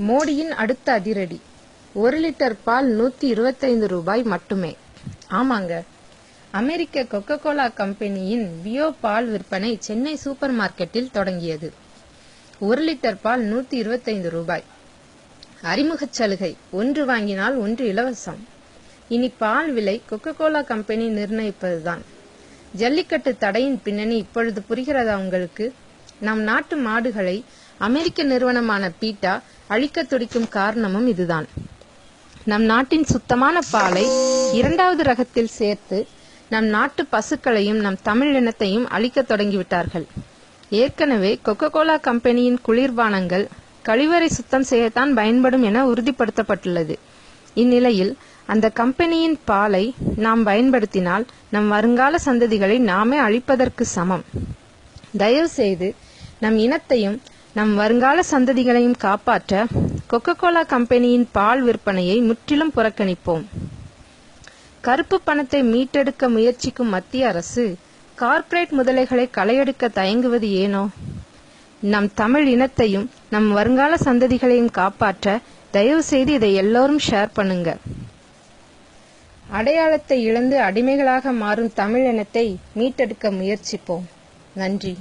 மோடியின் அடுத்த அதிரடி. ஒரு லிட்டர் பால் நூத்தி இருபத்தைந்து ரூபாய் மட்டுமே. ஆமாங்க. அமெரிக்க கொக்கோ கோலா கம்பெனியின் பியோ பால் விற்பனை சென்னை சூப்பர் மார்க்கெட்டில் தொடங்கியது. ஒரு லிட்டர் பால் நூத்தி இருபத்தைந்து ரூபாய். அறிமுகச் சலுகை. ஒன்று வாங்கினால் ஒன்று இலவசம். இனி பால் விலை கொக்கோ கோலா கம்பெனி நிர்ணயிப்பதுதான். ஜல்லிக்கட்டு தடையின் பின்னணி இப்பொழுது புரிகிறதா உங்களுக்கு? நம் நாட்டு மாடுகளை அமெரிக்க நிறுவனமான பீட்டா அழிக்க துடிக்கும் காரணமும் இதுதான். நம் நாட்டின் சுத்தமான பாலை இரண்டாவது ரகத்தில் சேர்த்து நம் நாட்டு பசுக்களையும் நம் தமிழ் இனத்தையும் அழிக்க தொடங்கிவிட்டார்கள். ஏற்கனவே கொக்கோ கோலா கம்பெனியின் குளிர்பானங்கள் கழிவறை சுத்தம் செய்யத்தான் பயன்படும் என உறுதிப்படுத்தப்பட்டுள்ளது. இந்நிலையில் அந்த கம்பெனியின் பாலை நாம் பயன்படுத்தினால் நம் வருங்கால சந்ததிகளை நாமே அழிப்பதற்கு சமம். தயவு செய்து நம் இனத்தையும் நம் வருங்கால சந்ததிகளையும் காப்பாற்ற கொக்கோ கோலா கம்பெனியின் பால் விற்பனையை முற்றிலும் புறக்கணிப்போம். கருப்பு பணத்தை மீட்டெடுக்க முயற்சிக்கும் மத்திய அரசு கார்ப்பரேட் முதலைகளை களையெடுக்க தயங்குவது ஏனோ? நம் தமிழ் இனத்தையும் நம் வருங்கால சந்ததிகளையும் காப்பாற்ற தயவு செய்து இதை எல்லோரும் ஷேர் பண்ணுங்க. அடையாளத்தை இழந்து அடிமைகளாக மாறும் தமிழ் இனத்தை மீட்டெடுக்க முயற்சிப்போம். நன்றி.